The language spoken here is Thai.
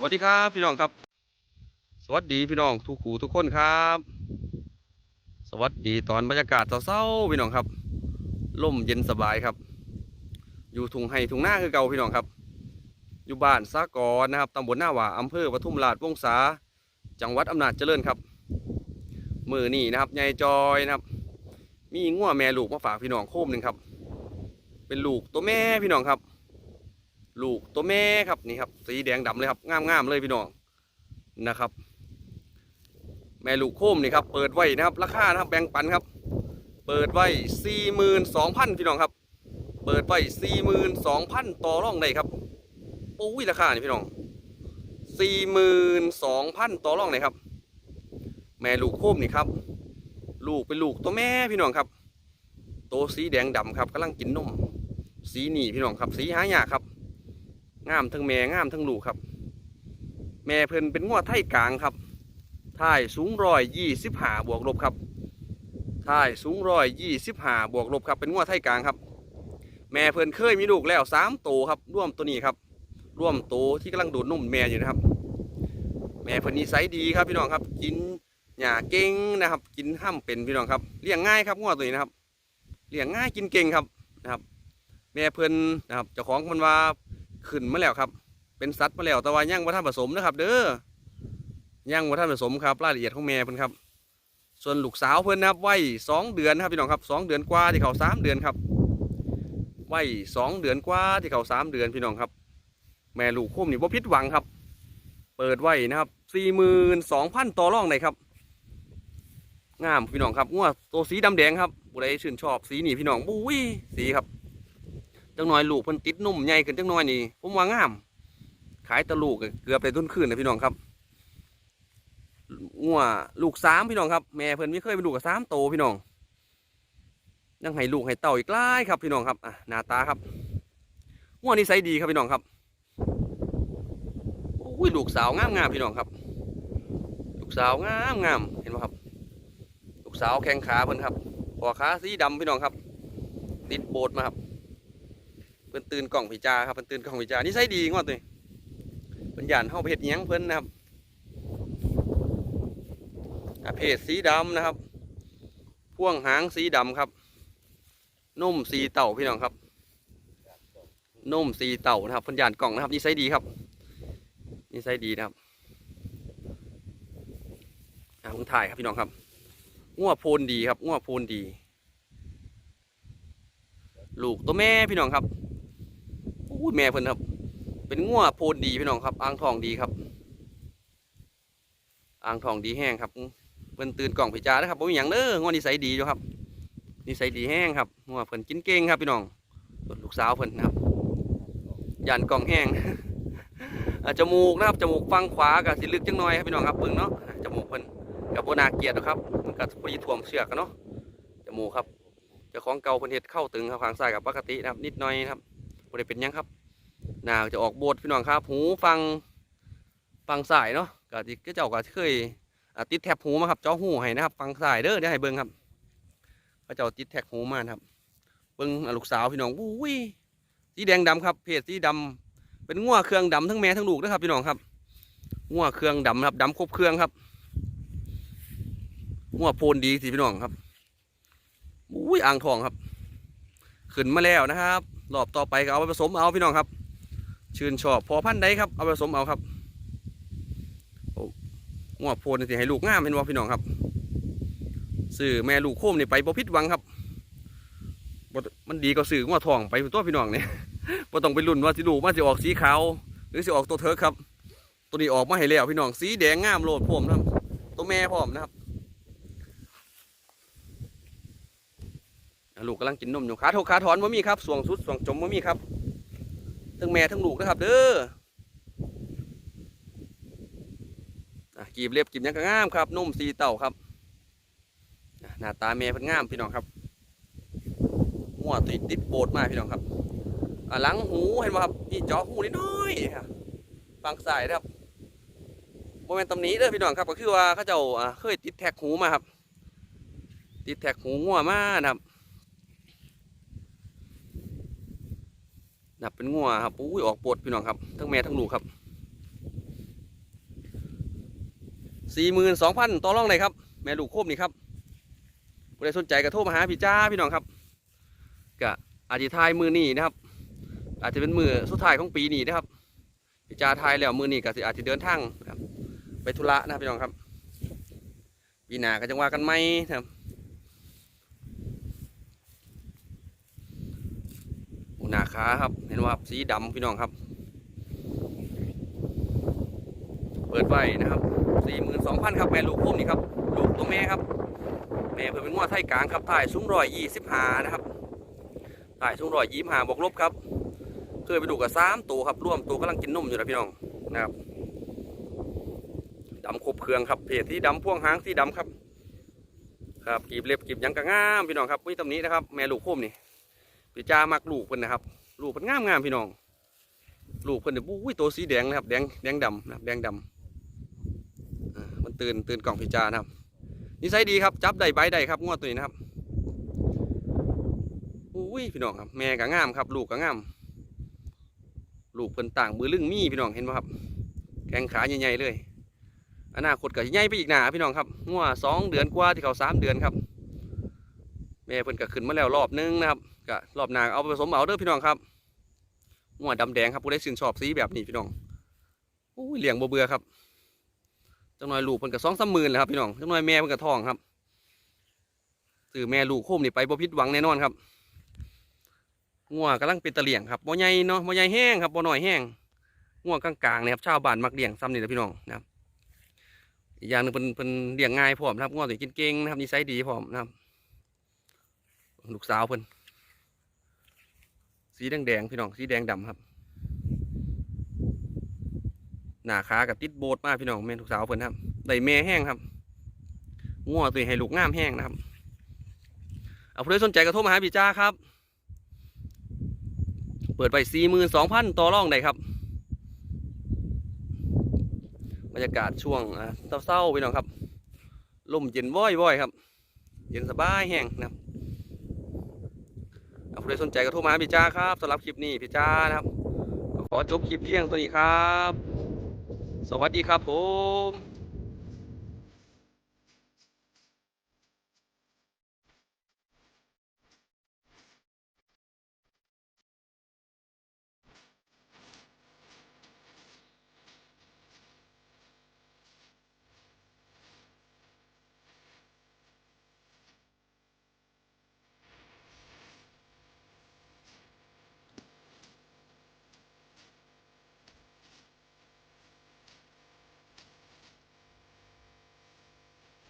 สวัสดีครับพี่น้องครับ สวัสดีพี่น้องทุกขู่ทุกคนครับ สวัสดีตอนบรรยากาศเศร้าๆพี่น้องครับล่มเย็นสบายครับ อยู่ทุ่งไห่ทุ่งนาคือเก่าพี่น้องครับ อยู่บ้านสากรนะครับตำบลหน้าหว่าอำเภอปทุมราชวงศาจังหวัดอำนาจเจริญครับ มือนี่นะครับยายจอยนะครับ มีงัวแม่ลูกมาฝากพี่น้องโคมหนึ่งครับ เป็นลูกตัวแม่พี่น้องครับ ลูกตัวแม่ครับนี่ครับ สีแดงดำเลยครับงามๆเลยพี่น้องนะครับ แม่ลูกโคมนี่ครับเปิดไว้นะครับ ราคานะครับแบ่งปันครับ เปิดไว้สี่หมื่นสองพันพี่น้องครับ เปิดไว้สี่หมื่นสองพันต่อร่องได้ครับโอ้ยราคานี่พี่น้องสี่หมื่นสองพันต่อร่องเลยครับ แม่ลูกโคมนี่ครับ ลูกเป็นลูกตัวแม่พี่น้องครับโตวสีแดงดำครับกำลังกินนมสีหนีพี่น้องครับ สีหายากครับ งามทั้งแม่งามทั้งลูกครับ แม่เพิ่นเป็นงวดไทยกลางครับท่ายสูงร้อยยี่สิบห้าบวกลบครับท่ายสูงร้อยยี่สิบห้าบวกลบครับเป็นงวดไทยกลางครับ แม่เพิ่นเคยมีลูกแล้วสามโตวครับร่วมตัวนี้ครับร่วมโตวที่กำลังดูดนมแม่อยู่นะครับ แม่เพิ่นนิสัยดีครับพี่น้องครับ กินหญ้าเก่งนะครับ กินห้ามเป็นพี่น้องครับเลี้ยงง่ายครับงวดตัวนี้นะครับเลี้ยงง่ายกินเก่งครับนะครับ แม่เพิ่นนะครับเจ้าของมันว่า ขึ้นมาแล้วครับ เป็นสัตว์มาแล้วแต่ว่ายังบ่ทันผสมนะครับ เด้อย่างบ่ทันผสมครับรายละเอียดของแม่เพิ่นครับ ส่วนลูกสาวเพิ่นนะครับวัยสองเดือนครับพี่น้องครับสองเดือนกว่าที่เขาสามเดือนครับวัยสองเดือนกว่าที่เขาสามเดือนพี่น้องครับ แม่ลูกโคมนี่บ่ผิดหวังครับ เปิดไว้นะครับสี่หมื่นสองพันต่อรองเลยครับงามพี่น้องครับงัวตัวสีดำแดงครับผู้ใดชื่นชอบสีนี่พี่น้องบุ้ยสีครับ จังน้อยลูกเพิ่นติดนุ่มใหญ่ขึ้นจังน้อยนี่ผมว่างาม ขายตะลูกเกือบได้ต้นคืนนะพี่น้องครับงัวลูกสามพี่น้องครับแม่เพิ่นไม่เคยเป็นลูกกับสามโตพี่น้องยังให้ลูกให้เต่าอีกหลายครับพี่น้องครับอะหน้าตาครับงัวนิสัยดีครับพี่น้องครับโอ้ยลูกสาวงามงามพี่น้องครับ ลูกสาวงามงามเห็นไหมครับ ลูกสาวแข้งขาเพิ่นครับปอขาสีดำพี่น้องครับ ติดโบสถ์มาครับ เพิ่นตื่นกล่องพิจาครับเพิ่นตื่นกล่องพิจานี่ใส่ดีงอดเลยเพิ่นหยานเฮาไปเฮ็ดหยังเพิ่นนะครับเพศสีดำนะครับ พ่วงหางสีดำครับนุ่มสีเต่าพี่น้องครับนุ่มสีเต่านะครับเพิ่นหยานกล่องนะครับนี่ใส่ดีครับนี่ใส่ดีนะครับอะผมถ่ายครับพี่น้องครับงัวโพนดีครับงัวโพนดี ลูกตัวแม่พี่น้องครับ อู้แม่เพิ่นครับ เป็นงัวโพนดีพี่น้องครับ อ่างทองดีครับ อ่างทองดีแห้งครับเพิ่นตื่นกล่องพิจารนะครับบ่มีหยังเด้องวนิสัยดีอยู่ครับนิสัยดีแห้งครับงัวเพิ่นกินเก่งครับพี่น้องส่วนลูกสาวเพิ่นนะครับยันกล่องแห้งจมูกนะครับจมูกฟังขวากับสิลึกจังหน่อยครับพี่น้องครับเบิ่งเนาะจมูกเพิ่นกับโบนาเกียดหรอกครับมันก็พอดีท่วมเชือกกันเนาะจมูกครับเจ้าของเก่าเพิ่นเฮ็ดเข้าตึงครับข้างซ้ายกับปกตินะครับ นิดหน่อยนะครับ บ่ได้เป็นยังครับหนาจะออกโบดพี่น้องครับ หูฟังฟังซ้ายเนาะก็ที่เจ้าก็เคยอ่าติดแท็บหูมาครับเจ้าหูให้นะครับ ฟังซ้ายเด้อเดี๋ยวให้เบิ่งครับพระเจ้าติดแท็กหูมาครับ เบิ่งลูกสาวพี่น้องอุ้ยสีแดงดำครับเพศสีดำเป็นงัวเครื่องดำทั้งแม่ทั้งลูกนะครับพี่น้องครับงัวเครื่องดำครับดำครบเครื่องครับงัวโพนดีสิพี่น้องครับอุ้ยอ่างทองครับ ขึ้นมาแล้วนะครับรอบต่อไปก็เอาไปผสมเอาพี่น้องครับ ชื่นชอบพอพันธุ์ใดครับเอาไปผสมเอาครับโอ้หัวโพนสิให้ลูกงามเป็นว่าพี่น้องครับสื่อแม่ลูกโคมนี่ไปบ่ผิดหวังครับบ่มันดีก็สื่อหัวทองไปตัวพี่น้องเนี่ยบ่ต้องไปลุ้นว่าสิลูกมันสิออกสีขาวหรือสิออกตัวเทิร์กครับ ตัวนี้ออกมาให้แล้วพี่น้องสีแดงงามโลดพร้อมนะครับตัวแม่พร้อมนะครับ ลูกกำลังกินนมอยู่ขาโถขาถอนบ่มีครับสวงสุดสวงจมบ่มีครับทั้งแม่ทั้งลูกนะครับเด้ออะกีบเล็บกีบยังก็งามครับนุ่มสีเต่าครับหน้าตาแม่เพิ่นงามพี่น้องครับหัวติดติดโบดมากพี่น้องครับอะหลังหูเห็นไหมครับนี่จาะหูนิดน้อยครับฟังสายนะครับโมเมนตำนี้เด้อพี่น้องครับก็คือว่าเขาเจ้าเคยติดแท็กหูมาครับ ติดแท็กหูงัวมานะครับ นับเป็นงัวครับอุ้ยออกปวดพี่น้องครับ ทั้งแม่ทั้งลูกครับสี่หมื่นสองพันต่อรองเลยครับ แม่ลูกโคมนี่ครับผู้ใดสนใจก็โทรมาหาพี่จ้าพี่น้องครับก็อาจจะทายมือนี้นะครับ อาจจะเป็นมือสุดท้ายของปีนี้นะครับพี่จ้าทายแล้วมือนี้ก็อาจจะเดินทางครับไปธุระนะพี่น้องครับปีหน้าก็จะว่ากันไหมนะครับโอ้ หน้าขาครับ เห็นว่าสีดำพี่น้องครับ เปิดไว้นะครับสี่หมื่นสองพันครับแม่ลูกพุ่มนี่ครับ ลูกตัวแม่ครับ แม่เพิ่นเป็นงวดไทยกลางครับถ่ายสูงร้อยยี่สิบห้านะครับถ่ายสูงร้อยยี่สิบห้าบวกลบครับ เคยไปดูกับสามตัวครับร่วมตัวกำลังกินนมอยู่นะพี่น้องนะครับดำครบเครื่องครับเพจที่ดำพ่วงหางที่ดำครับ ครับกีบเล็บกีบยังกะงามพี่น้องครับวิตำนี้นะครับ แม่ลูกพุ่มนี่ พี่จ้ามักลูกเพิ่นนะครับ ลูกเพิ่นงามงามๆพี่น้อง ลูกเพิ่นเนี่ยอุ้ยตัวสีแดงนะครับ แดงแดงดำนะครับแดงดำมันตื่นตื่นกล่องพิจารนะครับนิสัยดีครับ จับได้ใบได้ครับงวดตัวนี้นะครับอุ้ยพี่น้องครับแม่ก็งามครับ ลูกก็งาม ลูกเพิ่นต่างมือลึงมีพี่น้องเห็นไหมครับ แข้งขาใหญ่ๆเลยอนาคตก็ใหญ่ไปอีกหนาพี่น้องครับงวดสองเดือนกว่าที่เขาสามเดือนครับ แม่เพิ่นก็ขึ้นมาแล้วรอบนึงนะครับ ก็รอบหนาเอาไปผสมเอาเด้อพี่น้องครับหัวดำแดงครับผู้ได้ชื่นชอบสีแบบนี้พี่น้องอุ้ยเลี้ยงบ่เบื่อครับจังหน่อยลูกเพิ่นก็สองสามหมื่นแหละครับพี่น้องจังหน่อยแม่เพิ่นก็ท้องครับซื้อแม่ลูกโคมนี่ไปบ่ผิดหวังแน่นอนครับงัวกำลังเป็นตะเลี่ยงครับบ่ใหญ่เนาะบ่ใหญ่แห้งครับบ่น้อยแห้งงัวกลางๆนี่ยครับชาวบ้านมักเลี้ยงซ้ำนี่แหละพี่น้องนะครับอีกอย่างหนึงเพิ่นเพิ่นเลี้ยงง่ายพร้อมนะครับงัวตัวกินเก่งนะครับนิสัยดีพร้อมนะครับลูกสาวเพิ่น สีแดงๆพี่น้องสีแดงดำครับ หน้าขากับติดโบดมากพี่น้องแม่ทุกสาวเพิ่นครับได้แม่แห้งครับงัวตัวให้ลูกงามแห้งนะครับ เอาผู้ใดสนใจก็โทรมาหาพี่จ้าครับ เปิดไปสี่หมื่นสองพันต่อรองได้ครับ บรรยากาศช่วงเศร้าๆพี่น้องครับ ลมเย็นว่อยๆครับ เย็นสบายแห้งนะครับ ผู้ใดสนใจก็โทรมาพี่จ้าครับสำหรับคลิปนี้พี่จ้านะครับ ขอจบคลิปเพียงตัวนี้ครับ สวัสดีครับผม